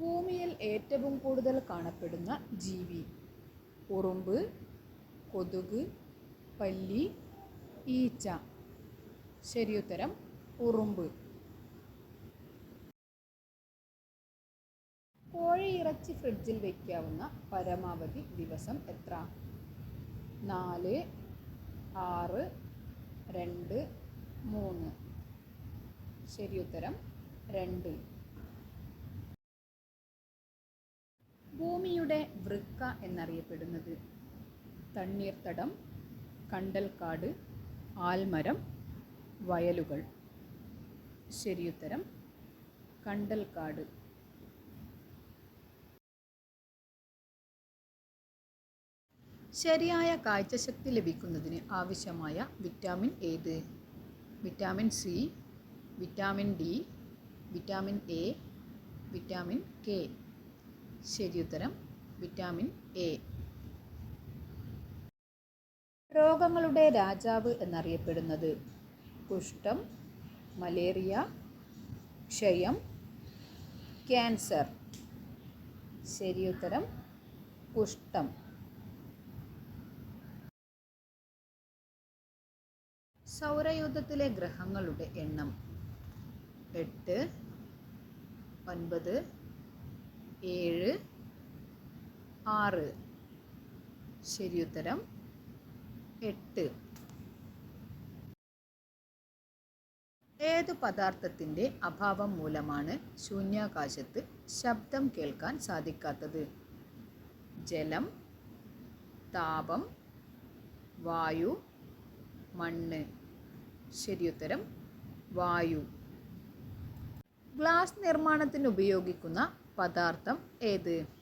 ഭൂമിയിൽ ഏറ്റവും കൂടുതൽ കാണപ്പെടുന്ന ജീവി ഉറുമ്പ് കൊതുക് പല്ലി ഈച്ച. ശരിയുത്തരം ഉറുമ്പ്. കോഴിയിറച്ചി ഫ്രിഡ്ജിൽ വയ്ക്കാവുന്ന പരമാവധി ദിവസം എത്ര? നാല് ആറ് രണ്ട് മൂന്ന്. ശരിയുത്തരം രണ്ട്. ഭൂമിയുടെ വൃക്ക എന്നറിയപ്പെടുന്നത് തണ്ണീർത്തടം കണ്ടൽക്കാട് ആൽമരം വയലുകൾ. ശരിയുത്തരം കണ്ടൽക്കാട്. ശരിയായ കാഴ്ചശക്തി ലഭിക്കുന്നതിന് ആവശ്യമായ വിറ്റാമിൻ ഏത്? Vitamin C vitamin D vitamin A vitamin K. ശരിയുത്തരം വിറ്റാമിൻ എ. രോഗങ്ങളുടെ രാജാവ് എന്നറിയപ്പെടുന്നത് കുഷ്ഠം മലേറിയ ക്ഷയം ക്യാൻസർ. ശരിയുത്തരം കുഷ്ഠം. സൗരയൂഥത്തിലെ ഗ്രഹങ്ങളുടെ എണ്ണം എട്ട് ഒൻപത് ഏഴ് ആറ്. ഉത്തരം എട്ട്. ഏത് പദാർത്ഥത്തിന്റെ അഭാവം മൂലമാണ് ശൂന്യാകാശത്ത് ശബ്ദം കേൾക്കാൻ സാധിക്കാത്തത്? ജലം താപം വായു മണ്ണ്. ശരിയുത്തരം വായു. ഗ്ലാസ് നിർമ്മാണത്തിന് ഉപയോഗിക്കുന്ന പദാർത്ഥം ഏത്?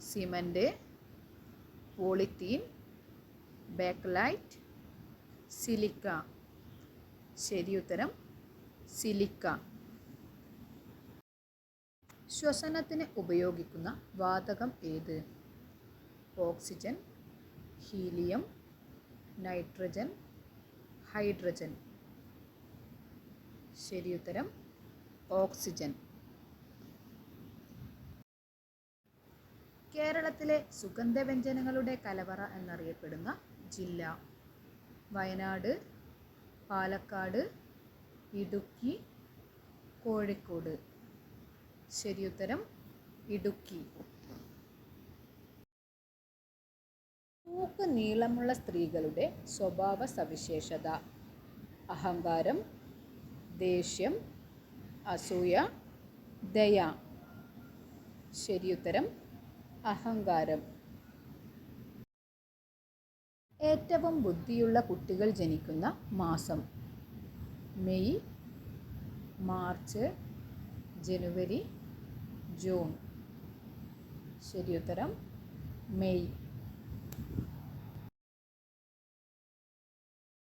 Cement polythene Bakelite silica. ശരി ഉത്തരം സിലിക്ക. ശ്വസനത്തിന് ഉപയോഗിക്കുന്ന വാതകം ഏത്? Oxygen helium nitrogen hydrogen. ശരിയുത്തരം ഓക്സിജൻ. കേരളത്തിലെ സുഗന്ധവ്യഞ്ജനങ്ങളുടെ കലവറ എന്നറിയപ്പെടുന്ന ജില്ല. വയനാട് പാലക്കാട് ഇടുക്കി കോഴിക്കോട്. ശരിയുത്തരം ഇടുക്കി. മൂക്ക് നീളമുള്ള സ്ത്രീകളുടെ സ്വഭാവ സവിശേഷത. അഹങ്കാരം ദേഷ്യം അസൂയ ദയ. ശരിയുത്തരം അഹങ്കാരം. ഏറ്റവും ബുദ്ധിയുള്ള കുട്ടികൾ ജനിക്കുന്ന മാസം. May March January June. ശരിയുത്തരം മെയ്.